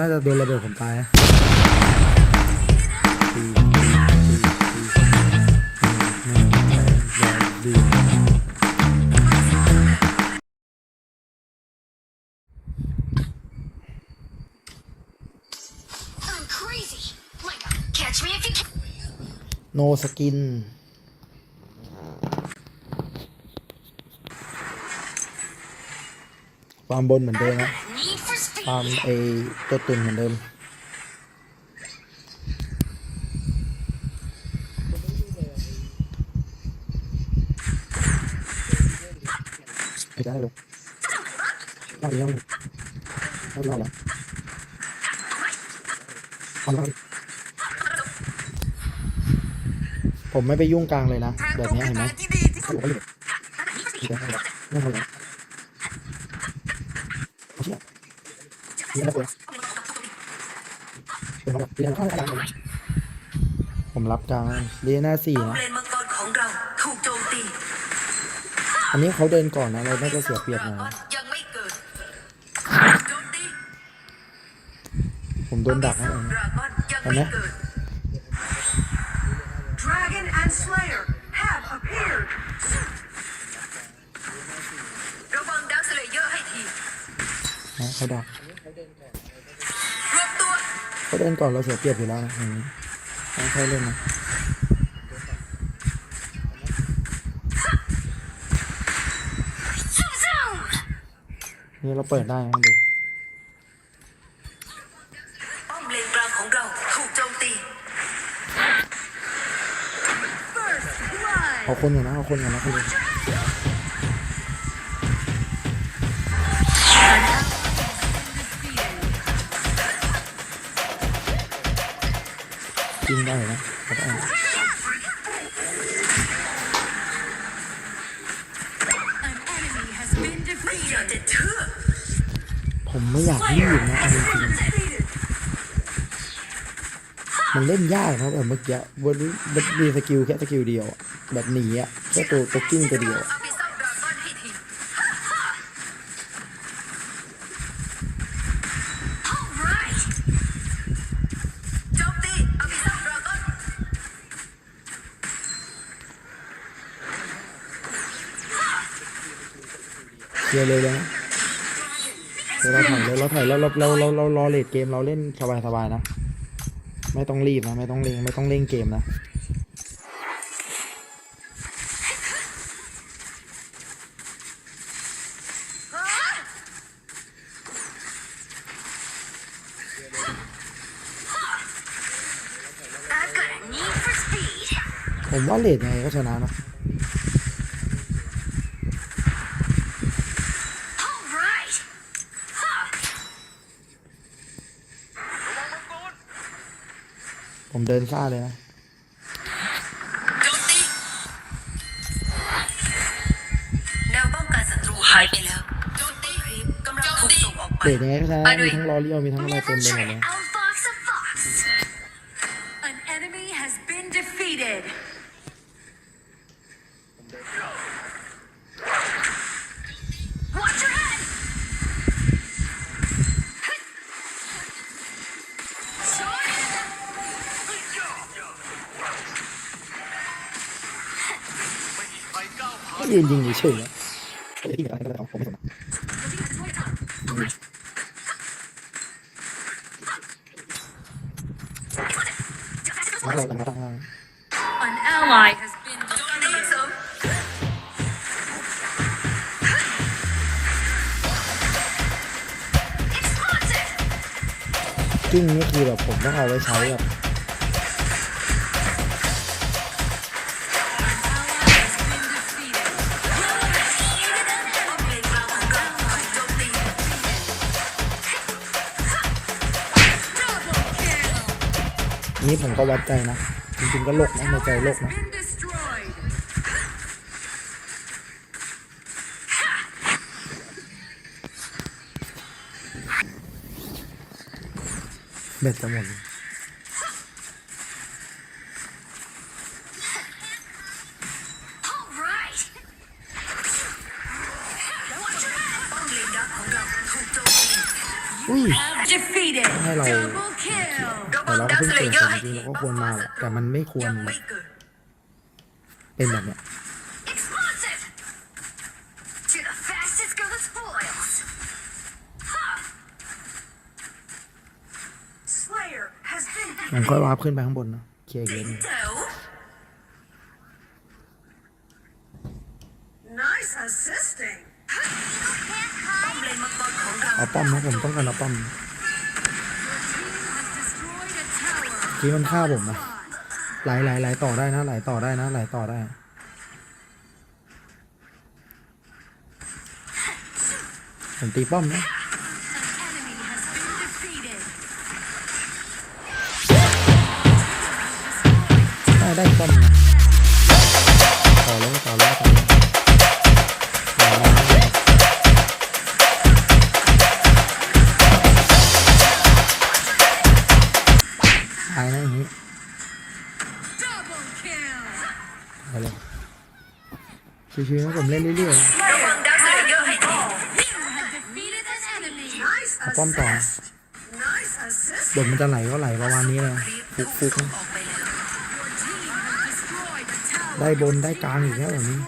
น่าจะโดนระเบิดผมตายนะดีดีดีดีดีดี I'm crazy. Like, catch me if you can. โนสกินฟาร์มบนเหมือนเดิมนะ Need for speed. ฟาร์มไอตัวตุนเหมือนเดิมไม่ได้เลยเอาเรื่องเอาเรื่องแล้วผมไม่ไปยุ่งกลางเลยนะ แบบนี้เห็นไหม ผมรับกลางเรียนหน้าสี่นะอันนี้เขาเดินก่อนนะเราน่าจะเสียเปรียบนะผมโดนดักนะดราก้องเห็นไหมเขาดัก เขาเดินก่อนเราเสียเปรียบอยู่แล้วนะอย่างนี้ต้องค่อยเล่นนะ Zoom zoom. นี่เราเปิดได้นะดูป้อมเลนกลางของเราถูกโจมตีเอาคนก่อนนะเอาคนก่อนนะคุณ ได้นะเขาได้ไม่อยากจะเชื่อผมไม่อยากรีบนะเอาจริงๆมันเล่นยากนะแบบเมื่อกี้วันนี้มันมีสกิลแค่สกิลเดียวอะแบบหนีอะแค่ตัวตัวกิ้งตัวเดียวอะ เยร์เลยเลยนะเดี๋ยวเราถ่ายเลยเราถ่ายแล้วเราเราเราเรารอเลดเกมเราเล่นสบายๆนะ ไม่ต้องรีบนะไม่ต้องเร่งไม่ต้องเร่งเกมนะผมว่าเลดไงก็ชนะนะ ผมเดินซ่าเลยนะโจมตีแนวป้องกันศัตรูหายไปแล้วโจมตีครีปกำลังถูกส่งออกไปเลดยังไงก็ชนะมีทั้งรอเลี้ยวมีทั้งอะไร Never เต็มไปหม try ด to เลย outfox a fox. An enemy has been defeated. าผมไม่สนนะมาเราตั้งตั้ง An ally has been โจมตีเสริม Explosive. กิ้งนี่คือแบบผมต้องเอาไว้ใช้แบบ นี่ผมก็วัดใจนะ จริงๆก็โลกนะในใจโลกนะ been destroyed. เบ็ดจะหมด All right. Watch your head. ป้อมเลนดักของเรา ถูกโจมตีอุ้ย Have defeated. Hello. Double kill. แต่เราก็เพิ่งเกิดแต่จริงๆเราก็ควรมาแหละแต่มันไม่ควรยังแบบไม่เกิดเป็นแบบเนี้ย Explosive! To the fastest go the spoils. Huh. Slayer has been มันค่อยวาร์ปขึ้นไปข้างบนนะเคลียร์อีกเลนหนึ่งเจ๋ว nice assisting. ป้อมเลนมังกรของเราเอาป้อมนะผมต้องการเอาป้อม พี่มันฆ่าผมนะไหลไหลไหลต่อได้นะไหลต่อได้นะไหลต่อได้ ผมตีป้อมนะได้ได้ป้อมนะต่อเลยต่อเลยต่อเลย ชิวๆให้ผมเล่นเรื่อยๆเอาป้อมต่อบทมันจะไหลก็ไหลประมาณนี้เลยฟุกฟุกได้บนได้กลางอีกแล้วแบบนี้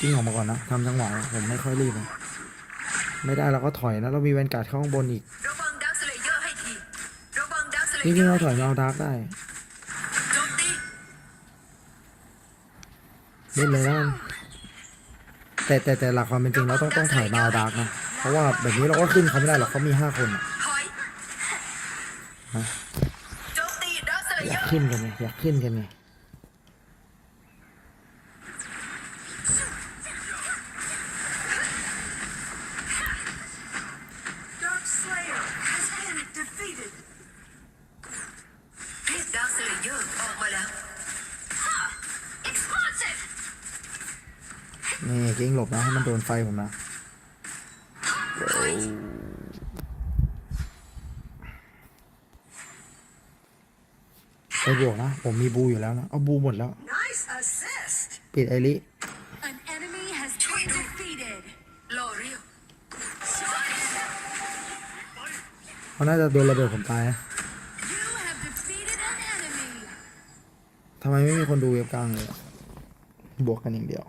กิ้งออกมาก่อนนะทำจังหวะผมไม่ค่อยรีบนะไม่ได้เราก็ถอยนะเรามีแวนการ์ดข้างบนอีกระวังดาวสเลเยอร์ให้ทีระวังดาวสเลจริงๆเราถอยมาเอาดาร์กได้ เล่นเลยนะแต่แต่แต่หลักความเป็นจริงเราต้องต้องถอยมาเอาดาร์กนะ เพราะว่าแบบนี้เราก็ขึ้นเขาไม่ได้หรอกเขามีห้าคนอะถอยฮะโจมตีดาวสเลอเยยาอกร์ขึ้นกันไงอยากขึ้นกันไง นี่กิ้งหลบนะให้มันโดนไฟผมนะไปบวกนะ ผมมีบูอยู่แล้วนะ เอาบูหมดแล้ว Nice assist. ปิดไอริ An enemy has been defeated. รอเรียวเขาน่าจะโดนระเบิดผมตายนะ You have defeated an enemy. ทำไมไม่มีคนดูเว็บกลางเลยอะบวกกันอย่างเดียว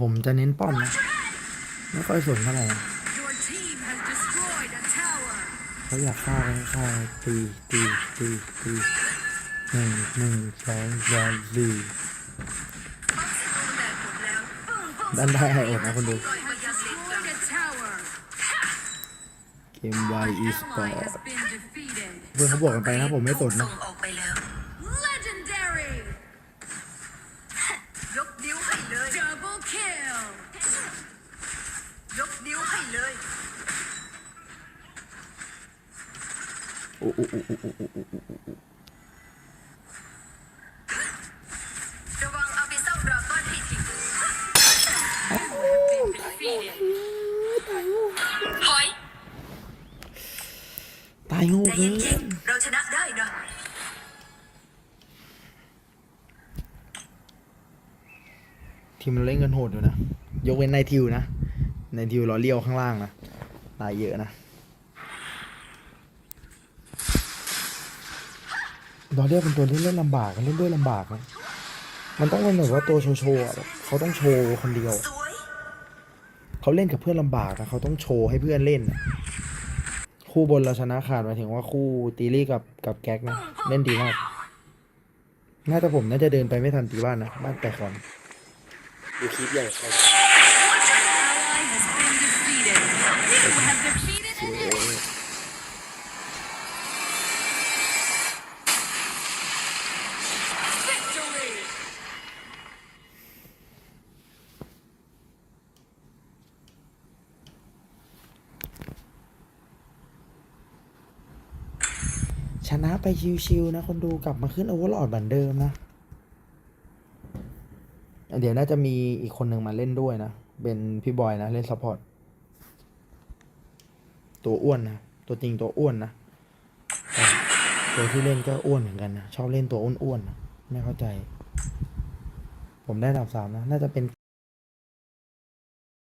ผมจะเน้นป้อมนะ ไม่ค่อยสนเท่าไหร่เขาอยากฆ่ากันฆ่าตีตีตีตีหนึ่งหนึ่งสองสามสี่ด้านได้ให้อดนะคนดูเกม Y An ally Esport has been defeated. เพื่อนเขาบอกกันไปนะผมไม่สนนะ ตายงูเกิเย็นนๆเราชนะได้นะทีมเราเล่นกันโหดอยู่นะ ยกเว้นนายทิวนะนายทิวรอเลี้ยวข้างล่างนะ ตายเยอะนะ รอเลี้ยเป็นตัวที่นเล่นลำบากเล่นด้วยลำบากนะมันต้องเป็นแบบว่าตัวโชว์โชว์เขาต้องโชว์คนเดียว เขาเล่นกับเพื่อนลำบากนะเขาต้องโชว์ให้เพื่อนเล่น คู่บนเราชนะขาดหมายถึงว่าคู่ตีลี่กับกับแก๊กนะเล่นดีมากน่าจะผมน่าจะเดินไปไม่ทันตีบ้านนะบ้านแตกก่อนดูคลิปใหญ่ ชนะไปชิวๆนะคนดูกลับมาขึ้นโอเวอร์ลอดเหมือนเดิมนะ เดี๋ยวน่าจะมีอีกคนหนึ่งมาเล่นด้วยนะ เป็นพี่บอยนะ เล่นซัพพอร์ต ตัวอ้วนนะ ตัวจริงตัวอ้วนนะ ตัวที่เล่นก็อ้วนเหมือนกันนะ ชอบเล่นตัวอ้วนๆนะไม่เข้าใจ ผมได้ดับสามนะ น่าจะเป็น